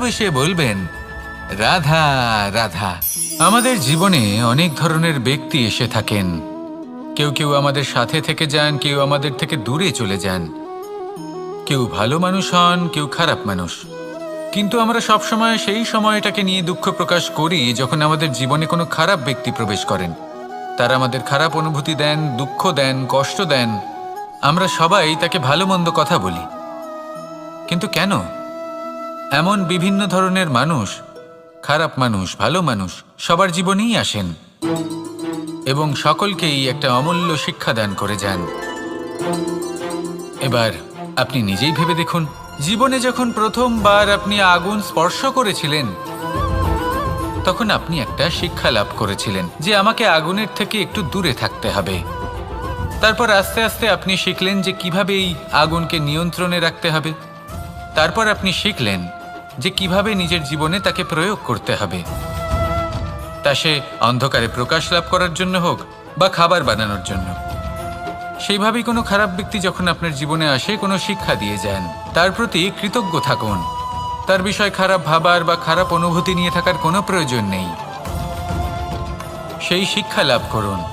ভালোবেসে বলবেন, রাধা রাধা। আমাদের জীবনে অনেক ধরনের ব্যক্তি এসে থাকেন। কেউ কেউ আমাদের সাথে থেকে যান, কেউ আমাদের থেকে দূরে চলে যান। কেউ ভালো মানুষ হন, কেউ খারাপ মানুষ। কিন্তু আমরা সবসময় সেই সময়টাকে নিয়ে দুঃখ প্রকাশ করি যখন আমাদের জীবনে কোনো খারাপ ব্যক্তি প্রবেশ করেন। তারা আমাদের খারাপ অনুভূতি দেন, দুঃখ দেন, কষ্ট দেন। আমরা সবাই তাকে ভালো মন্দ কথা বলি। কিন্তু কেন? এমন বিভিন্ন ধরনের মানুষ, খারাপ মানুষ, ভালো মানুষ সবার জীবনেই আসেন এবং সকলকেই একটা অমূল্য শিক্ষা দান করে যান। এবার আপনি নিজেই ভেবে দেখুন, জীবনে যখন প্রথমবার আপনি আগুন স্পর্শ করেছিলেন, তখন আপনি একটা শিক্ষা লাভ করেছিলেন যে আমাকে আগুনের থেকে একটু দূরে থাকতে হবে। তারপর আস্তে আস্তে আপনি শিখলেন যে কীভাবে এই আগুনকে নিয়ন্ত্রণে রাখতে হবে। তারপর আপনি শিখলেন যে কীভাবে নিজের জীবনে তাকে প্রয়োগ করতে হবে। তা সে অন্ধকারে প্রকাশ লাভ করার জন্য হোক বা খাবার বানানোর জন্য। সেইভাবেই কোনো খারাপ ব্যক্তি যখন আপনার জীবনে আসে, কোনো শিক্ষা দিয়ে যান, তার প্রতি কৃতজ্ঞ থাকুন। তার বিষয় খারাপ ভাবার বা খারাপ অনুভূতি নিয়ে থাকার কোনো প্রয়োজন নেই। সেই শিক্ষা লাভ করুন।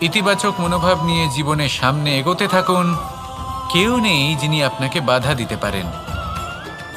ইতিবাচক মনোভাব নিয়ে জীবনের সামনে এগোতে থাকুন। কেউ নেই যিনি আপনাকে বাধা দিতে পারেন।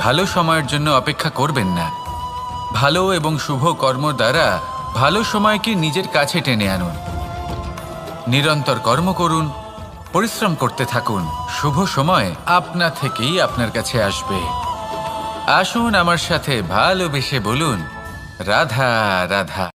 ভালো সময়ের জন্য অপেক্ষা করবেন না। ভালো এবং শুভ কর্ম দ্বারা ভালো সময়কে নিজের কাছে টেনে আনুন। নিরন্তর কর্ম করুন, পরিশ্রম করতে থাকুন। শুভ সময় আপনা থেকেই আপনার কাছে আসবে। আসুন আমার সাথে ভালোবেসে বলুন, রাধা রাধা।